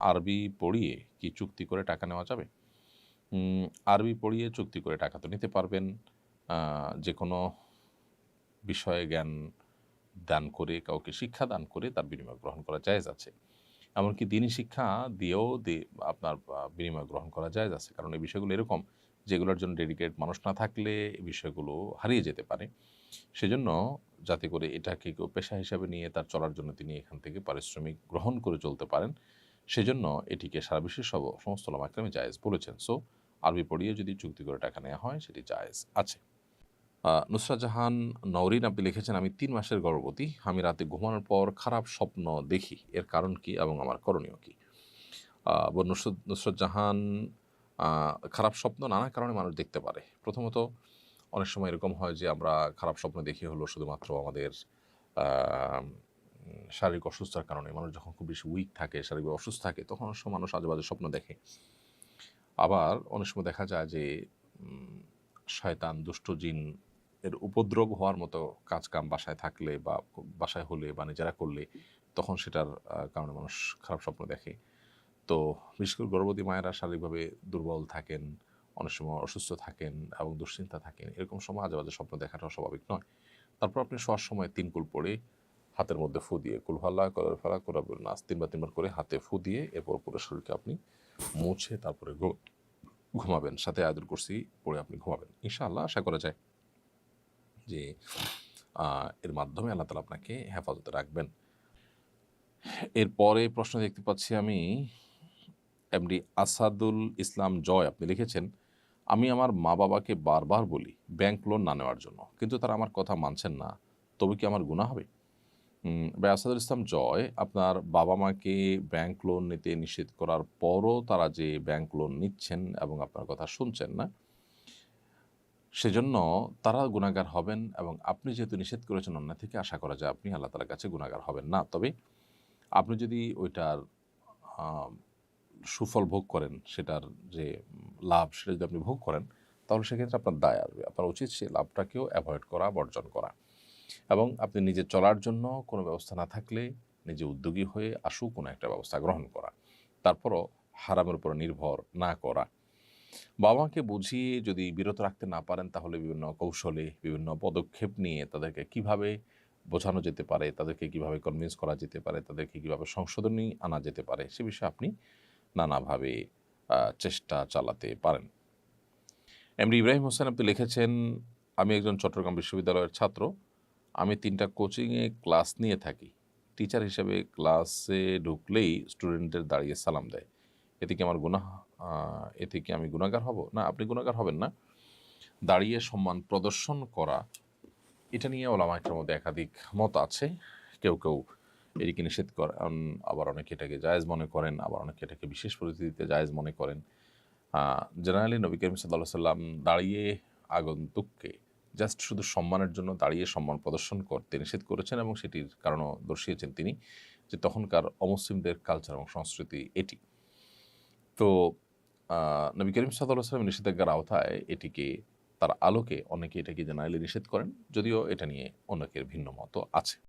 আরবি পড়িয়ে কি চুক্তি করে টাকা নেওয়া যাবে? আরবি পড়িয়ে চুক্তি করে টাকা তো নিতে পারবেন। যে কোনো বিষয়ে জ্ঞান দান করে, কাউকে শিক্ষা দান করে তার বিনিময় গ্রহণ করা জায়েজ আছে। এমনকি দিনই শিক্ষা দিয়েও আপনার বিনিময় গ্রহণ করা জায়েজ আছে। কারণ এই বিষয়গুলো এরকম যেগুলোর জন্য ডেডিকেট মানুষ না থাকলে এই বিষয়গুলো হারিয়ে যেতে পারে। সেজন্য যাতে করে এটাকে কেউ পেশা হিসাবে নিয়ে তার চলার জন্য তিনি এখান থেকে পারিশ্রমিক গ্রহণ করে চলতে পারেন। সেজন্য এটিকে সারা বিশ্বের সব সমস্ত লামাক্রামে জায়েজ বলেছেন। সো আরবি পড়িয়ে যদি চুক্তি করে টাকা নেওয়া হয় সেটি জায়েজ আছে। আহ, নুসরাত জাহান নওরিন আপনি লিখেছেন আমি তিন মাসের গর্ভবতী। আমি রাতে ঘুমানোর পর খারাপ স্বপ্ন দেখি। এর কারণ কি এবং আমার করণীয় কি? নুসরত জাহান খারাপ স্বপ্ন নানা কারণে মানুষ দেখতে পারে। প্রথমত অনেক সময় এরকম হয় যে আমরা খারাপ স্বপ্ন দেখি হলো শুধুমাত্র আমাদের শারীরিক অসুস্থতার কারণে, মানুষ যখন খুব বেশি উইক থাকে শারীরিক অসুস্থ থাকে, তখন অনেক সময় মানুষ আজেবাজে স্বপ্ন দেখে। আবার অনেক সময় দেখা যায় যে শয়তান, দুষ্ট জিন এর উপদ্রব হওয়ার মতো কাজ কাম বাসায় থাকলে বা বাসায় হলে বা নিজেরা করলে, তখন সেটার কারণে মানুষ খারাপ স্বপ্ন দেখে। তো বিশেষ করে গর্ভবতী মায়েরা শারীরিকভাবে দুর্বল থাকেন, অনেক সময় অসুস্থ থাকেন এবং দুশ্চিন্তা থাকেন, এরকম সময় আজে বাজে স্বপ্ন দেখাটা স্বাভাবিক নয়। তারপর আপনি শোয়ার সময় তিনকুল পড়ে হাতের মধ্যে ফু দিয়ে কুলফাল্লা করার ফেলা করাবেন নাচ তিনবার তিনবার করে হাতে ফু দিয়ে, এরপর পুরো শরীরকে আপনি মুছে তারপরে ঘুমাবেন। সাথে আদর করছি পরে আপনি ঘুমাবেন। ইনশাআল্লাহ আশা করা যায় যে এর মাধ্যমে আল্লাহ তালা আপনাকে হেফাজতে রাখবেন। এরপরে প্রশ্ন দেখতে পাচ্ছি আমি, এমডি আসাদুল ইসলাম জয় আপনি লিখেছেন, আমি আমার মা বাবাকে বারবার বলি, ব্যাংক লোন না নেওয়ার জন্য। কিন্তু তারা আমার কথা মানছেন না, তবে কি আমার গুণা হবে? ভাই ইসলাম জয়। আপনার বাবা মাকে ব্যাংক লোন নিতে নিষেধ করার পরও তারা যে ব্যাংক লোন নিচ্ছেন এবং আপনার কথা শুনছেন না, সেজন্য তারা গুণাগার হবেন এবং আপনি যেহেতু নিষেধ করেছেন অন্য থেকে আশা করা যায় আপনি আল্লাহ তালার কাছে গুণাগার হবেন না। তবে আপনি যদি ওইটার সুফল ভোগ করেন, সেটার যে লাভ, সেটা যদি আপনি ভোগ করেন, তাহলে সেক্ষেত্রে আপনার দায় আসবে। আপনার উচিত সেই লাভটাকেও অ্যাভয়েড করা, বর্জন করা। এবং আপনি নিজে চলার জন্য কোনো ব্যবস্থা না থাকলে নিজে উদ্যোগী হয়ে আসু কোনো একটা ব্যবস্থা গ্রহণ করা। তারপরও হারামের উপর নির্ভর না করা। বাবা মাকে বুঝিয়ে যদি বিরত রাখতে না পারেন, তাহলে বিভিন্ন কৌশলে, বিভিন্ন পদক্ষেপ নিয়ে তাদেরকে কীভাবে বোঝানো যেতে পারে, তাদেরকে কীভাবে কনভিন্স করা যেতে পারে, তাদেরকে কীভাবে সংশোধনী আনা যেতে পারে, সে বিষয়ে আপনি নানাভাবে চেষ্টা চালাতে পারেন। এমডি ইব্রাহিম হোসেন আপনি লিখেছেন, আমি একজন চট্টগ্রাম বিশ্ববিদ্যালয়ের ছাত্র। আমি তিনটা কোচিংয়ে ক্লাস নিয়ে থাকি। টিচার হিসেবে ক্লাসে ঢুকলেই স্টুডেন্টদের দাঁড়িয়ে সালাম দেয়। এতে কি আমার আহ, এতে কি আমি গুণাগার হব? না আপনি গুণাগার হবেন না। দাঁড়িয়ে সম্মান প্রদর্শন করা এটা নিয়ে ওলামাইটার মধ্যে একাধিক মত আছে। কেউ কেউ এটিকে নিষেধ করেন আবার অনেকে এটাকে জায়েজ মনে করেন আবার অনেকে এটাকে বিশেষ পরিস্থিতিতে জায়েজ মনে করেন। জেনারেলি নবী করিম সাল্লাহ সাল্লাম দাঁড়িয়ে আগন্তুককে জাস্ট শুধু সম্মানের জন্য দাঁড়িয়ে সম্মান প্রদর্শন করতে নিষেধ করেছেন এবং সেটির কারণও দর্শিয়েছেন তিনি যে তখনকার অমুসলিমদের কালচার এবং সংস্কৃতি এটি। তো নবী করিম সাল্লাম নিষেধাজ্ঞার আওতায় এটিকে, তার আলোকে অনেকে এটাকে জেনারেলি নিষেধ করেন, যদিও এটা নিয়ে অনেকের ভিন্ন মতো আছে।